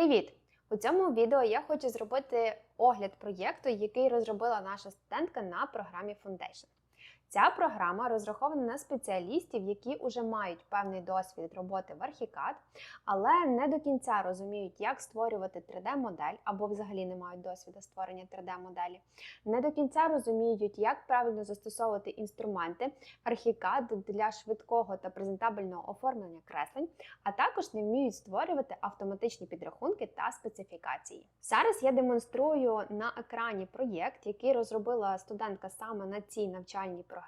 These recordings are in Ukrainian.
Привіт! У цьому відео я хочу зробити огляд проєкту, який розробила наша студентка на програмі Foundation. Ця програма розрахована на спеціалістів, які вже мають певний досвід роботи в Archicad, але не до кінця розуміють, як створювати 3D-модель або взагалі не мають досвіду створення 3D-моделі. Не до кінця розуміють, як правильно застосовувати інструменти Archicad для швидкого та презентабельного оформлення креслень, а також не вміють створювати автоматичні підрахунки та специфікації. Зараз я демонструю на екрані проєкт, який розробила студентка саме на цій навчальній програмі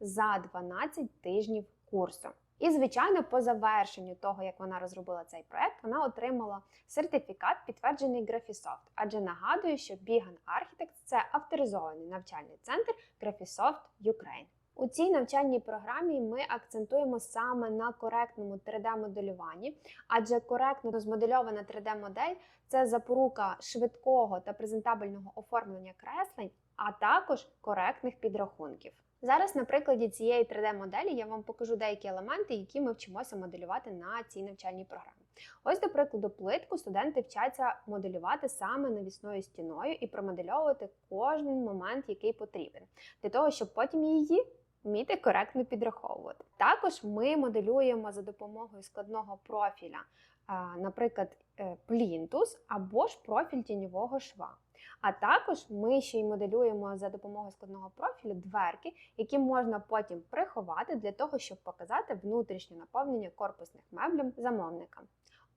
за 12 тижнів курсу. І, звичайно, по завершенню того, як вона розробила цей проект, вона отримала сертифікат, підтверджений Graphisoft. Адже нагадую, що Bigan Architects – це авторизований навчальний центр Graphisoft Ukraine. У цій навчальній програмі ми акцентуємо саме на коректному 3D-моделюванні, адже коректно розмодельована 3D-модель це запорука швидкого та презентабельного оформлення креслень, а також коректних підрахунків. Зараз на прикладі цієї 3D-моделі я вам покажу деякі елементи, які ми вчимося моделювати на цій навчальній програмі. Ось, до прикладу, плитку студенти вчаться моделювати саме навісною стіною і промодельовувати кожен момент, який потрібен, для того, щоб потім її вміти коректно підраховувати. Також ми моделюємо за допомогою складного профіля, наприклад, е, плінтус або ж профіль тіньового шва. А також ми ще й моделюємо за допомогою складного профілю дверки, які можна потім приховати для того, щоб показати внутрішнє наповнення корпусних меблів замовникам.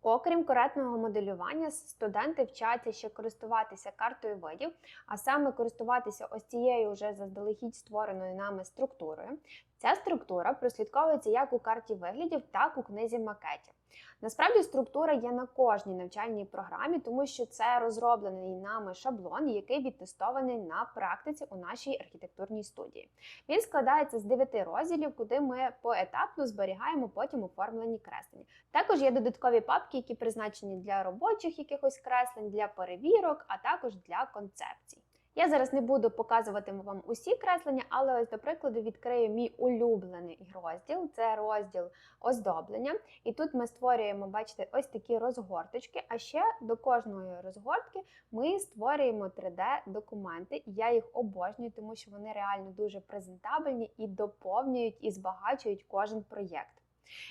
Окрім коректного моделювання, студенти вчаться ще користуватися картою видів, а саме користуватися ось цією вже заздалегідь створеною нами структурою. Ця структура прослідковується як у карті виглядів, так у книзі макетів. Насправді структура є на кожній навчальній програмі, тому що це розроблений нами шаблон, який відтестований на практиці у нашій архітектурній студії. Він складається з 9 розділів, куди ми поетапно зберігаємо потім оформлені креслення. Також є додаткові папки, які призначені для робочих якихось креслень, для перевірок, а також для концепцій. Я зараз не буду показувати вам усі креслення, але ось, до прикладу, відкрию мій улюблений розділ це розділ оздоблення. І тут ми створюємо, бачите, ось такі розгорточки. А ще до кожної розгортки ми створюємо 3D-документи. Я їх обожнюю, тому що вони реально дуже презентабельні і доповнюють і збагачують кожен проєкт.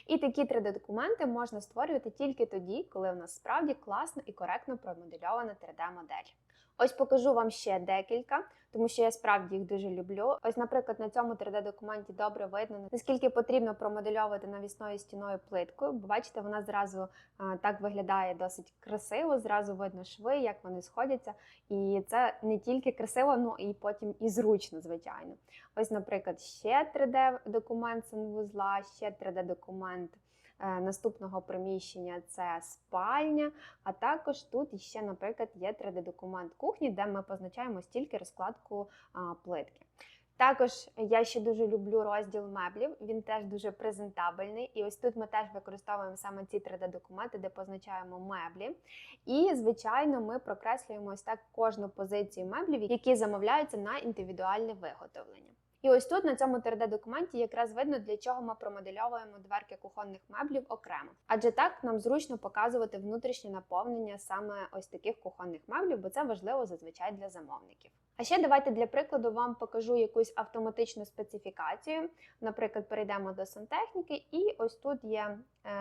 І такі 3D-документи можна створювати тільки тоді, коли у нас справді класно і коректно промодельована 3D-модель. Ось покажу вам ще декілька, тому що я справді їх дуже люблю. Ось, наприклад, на цьому 3D-документі добре видно, наскільки потрібно промодельовувати навісною стіною плиткою. Бо бачите, вона зразу так виглядає досить красиво, зразу видно шви, як вони сходяться. І це не тільки красиво, ну і потім і зручно, звичайно. Ось, наприклад, ще 3D-документ санвузла, ще 3D-документ. Наступного приміщення це спальня, а також тут ще, наприклад, є 3D-документ кухні, де ми позначаємо стільки розкладку плитки. Також я ще дуже люблю розділ меблів, він теж дуже презентабельний. І ось тут ми теж використовуємо саме ці 3D-документи, де позначаємо меблі. І, звичайно, ми прокреслюємо ось так кожну позицію меблів, які замовляються на індивідуальне виготовлення. І ось тут на цьому 3D-документі якраз видно, для чого ми промодельовуємо дверки кухонних меблів окремо. Адже так нам зручно показувати внутрішнє наповнення саме ось таких кухонних меблів, бо це важливо зазвичай для замовників. А ще давайте для прикладу вам покажу якусь автоматичну специфікацію. Наприклад, перейдемо до сантехніки, і ось тут є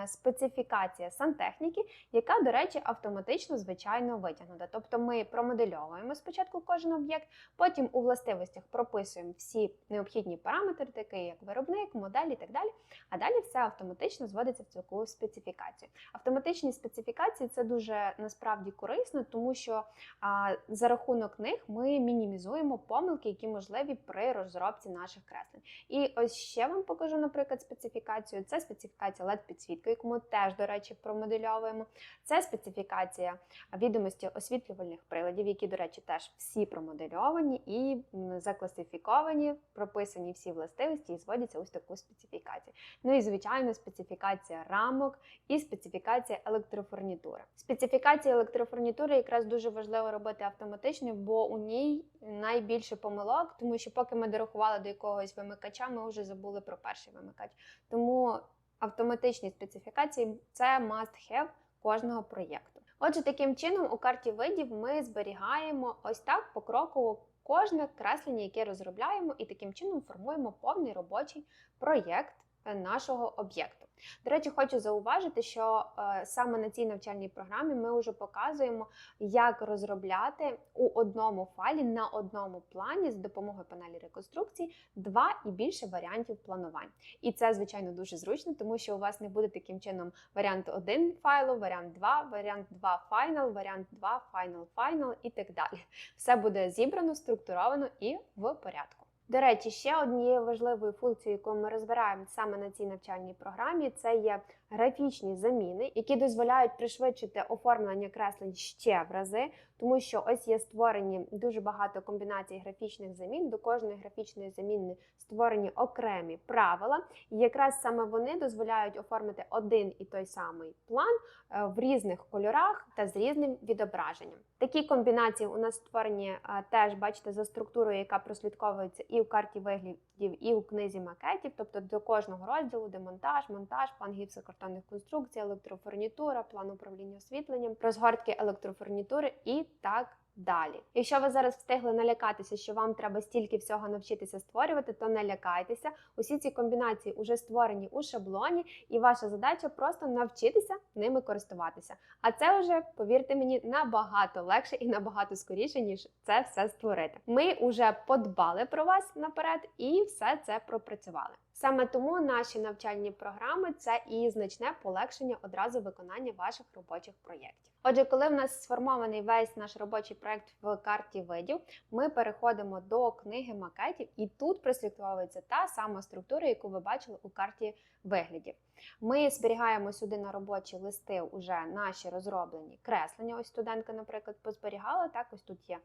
специфікація сантехніки, яка, до речі, автоматично, звичайно, витягнута. Тобто ми промодельовуємо спочатку кожен об'єкт, потім у властивостях прописуємо всі необхідні параметри, такі як виробник, модель і так далі. А далі все автоматично зводиться в цю специфікацію. Автоматичні специфікації це дуже насправді корисно, тому що а, за рахунок них ми мінімізуємо помилки, які можливі при розробці наших креслень. І ось ще вам покажу, наприклад, специфікацію. Це специфікація led підсвітки яку ми теж, до речі, промоделюємо. Це специфікація відомості освітлювальних приладів, які, до речі, теж всі промодельовані і закласифіковані, прописані всі властивості і зводяться ось таку специфікацію. Ну і, звичайно, специфікація рамок і специфікація електрофурнітури. Специфікація електрофурнітури якраз дуже важливо робити автоматично, бо у ній найбільше помилок, тому що поки ми дорахували до якогось вимикача, ми вже забули про перший вимикач. Тому автоматичні специфікації це must-have кожного проєкту. Отже, таким чином у карті видів ми зберігаємо ось так покроково кожне креслення, яке розробляємо, і таким чином формуємо повний робочий проєкт нашого об'єкту. До речі, хочу зауважити, що е, саме на цій навчальній програмі ми вже показуємо, як розробляти у одному файлі на одному плані з допомогою панелі реконструкції два і більше варіантів планувань. І це, звичайно, дуже зручно, тому що у вас не буде таким чином варіант 1 файлу, варіант 2, варіант 2 final, варіант 2 final, final і так далі. Все буде зібрано, структуровано і в порядку. До речі, ще однією важливою функцією, яку ми розбираємо саме на цій навчальній програмі, це є графічні заміни, які дозволяють пришвидшити оформлення креслень ще в рази, тому що ось є створені дуже багато комбінацій графічних замін. До кожної графічної заміни створені окремі правила, і якраз саме вони дозволяють оформити один і той самий план е, в різних кольорах та з різним відображенням. Такі комбінації у нас створені е, теж, бачите, за структурою, яка прослідковується і в карті виглядів, і у книзі макетів, тобто до кожного розділу демонтаж, монтаж, план гіпсокартонних конструкцій, електрофурнітура, план управління освітленням, розгортки електрофурнітури і так далі. Якщо ви зараз встигли налякатися, що вам треба стільки всього навчитися створювати, то не лякайтеся. Усі ці комбінації вже створені у шаблоні, і ваша задача просто навчитися ними користуватися. А це вже, повірте мені, набагато легше і набагато скоріше, ніж це все створити. Ми вже подбали про вас наперед і все це пропрацювали. Саме тому наші навчальні програми це і значне полегшення одразу виконання ваших робочих проєктів. Отже, коли в нас сформований весь наш робочий проєкт в карті видів, ми переходимо до книги макетів, і тут прослідковується та сама структура, яку ви бачили у карті виглядів. Ми зберігаємо сюди на робочі листи уже наші розроблені креслення. Ось студентка, наприклад, позберігала. Так, ось тут є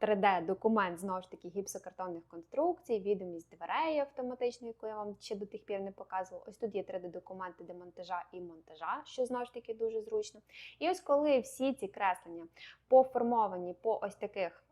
3D-документ знову ж таки гіпсокартонних конструкцій, відомість дверей автоматичної, яку я вам ще до тих пір не показувала. Ось тут є 3D-документи демонтажа і монтажа, що знову ж таки дуже зручно. І ось коли всі ці креслення поформовані по ось таких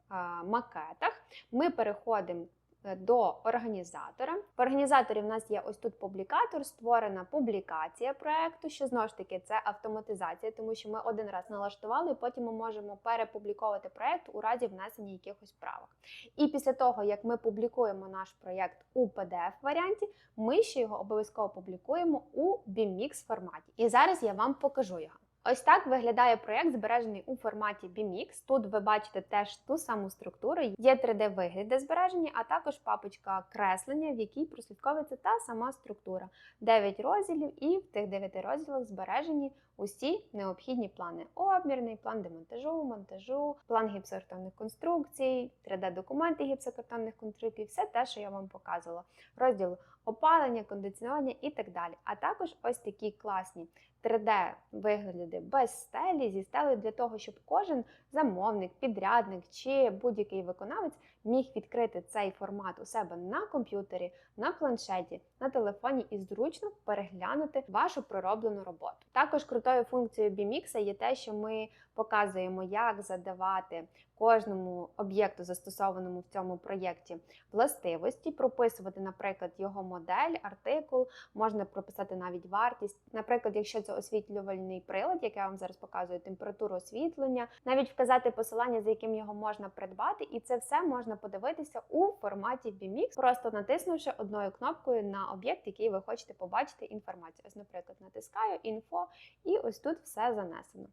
макетах, ми переходимо до організатора. В організаторі в нас є ось тут публікатор, створена публікація проекту, що знову ж таки це автоматизація, тому що ми один раз налаштували, і потім ми можемо перепубліковувати проект у разі внесення якихось правок. І після того, як ми публікуємо наш проєкт у pdf варіанті, ми ще його обов'язково публікуємо у BMX форматі. І зараз я вам покажу його. Ось так виглядає проєкт, збережений у форматі BMX. Тут ви бачите теж ту саму структуру. Є 3D-вигляд, збережені, а також папочка креслення, в якій прослідковується та сама структура. 9 розділів, і в тих 9 розділах збережені усі необхідні плани: обмірний, план демонтажу, монтажу, план гіпсокартонних конструкцій, 3D-документи гіпсокартонних конструкцій, все те, що я вам показувала. Розділ опалення, кондиціонування і так далі. А також ось такі класні 3D-вигляди без стелі, зі стелею для того, щоб кожен замовник, підрядник чи будь-який виконавець міг відкрити цей формат у себе на комп'ютері, на планшеті, на телефоні і зручно переглянути вашу пророблену роботу. Також крутою функцією BMX є те, що ми показуємо, як задавати кожному об'єкту, застосованому в цьому проєкті, властивості, прописувати, наприклад, його модель, артикул, можна прописати навіть вартість. Наприклад, якщо це освітлювальний прилад, як я вам зараз показую, температуру освітлення, навіть вказати посилання, за яким його можна придбати, і це все можна подивитися у форматі BMX, просто натиснувши одною кнопкою на об'єкт, який ви хочете побачити інформацію. Ось, наприклад, натискаю інфо, і ось тут все занесено.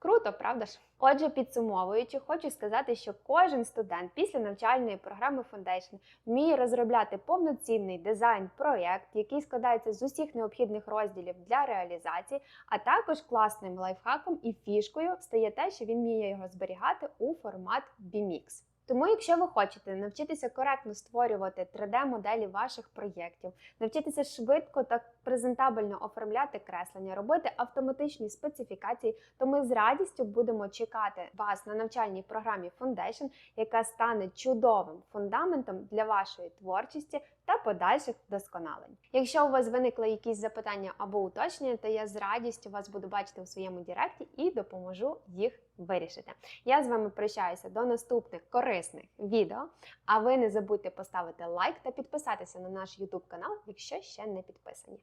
Круто, правда ж? Отже, підсумовуючи, хочу сказати, що кожен студент після навчальної програми Foundation вміє розробляти повноцінний дизайн-проєкт, який складається з усіх необхідних розділів для реалізації, а також класним лайфхаком і фішкою стає те, що він вміє його зберігати у формат BMX. Тому, якщо ви хочете навчитися коректно створювати 3D-моделі ваших проєктів, навчитися швидко та презентабельно оформляти креслення, робити автоматичні специфікації, то ми з радістю будемо чекати вас на навчальній програмі Foundation, яка стане чудовим фундаментом для вашої творчості та подальших досконалень. Якщо у вас виникли якісь запитання або уточнення, то я з радістю вас буду бачити у своєму Директі і допоможу їх вирішити. Я з вами прощаюся до наступних корисних відео. А ви не забудьте поставити лайк та підписатися на наш YouTube канал, якщо ще не підписані.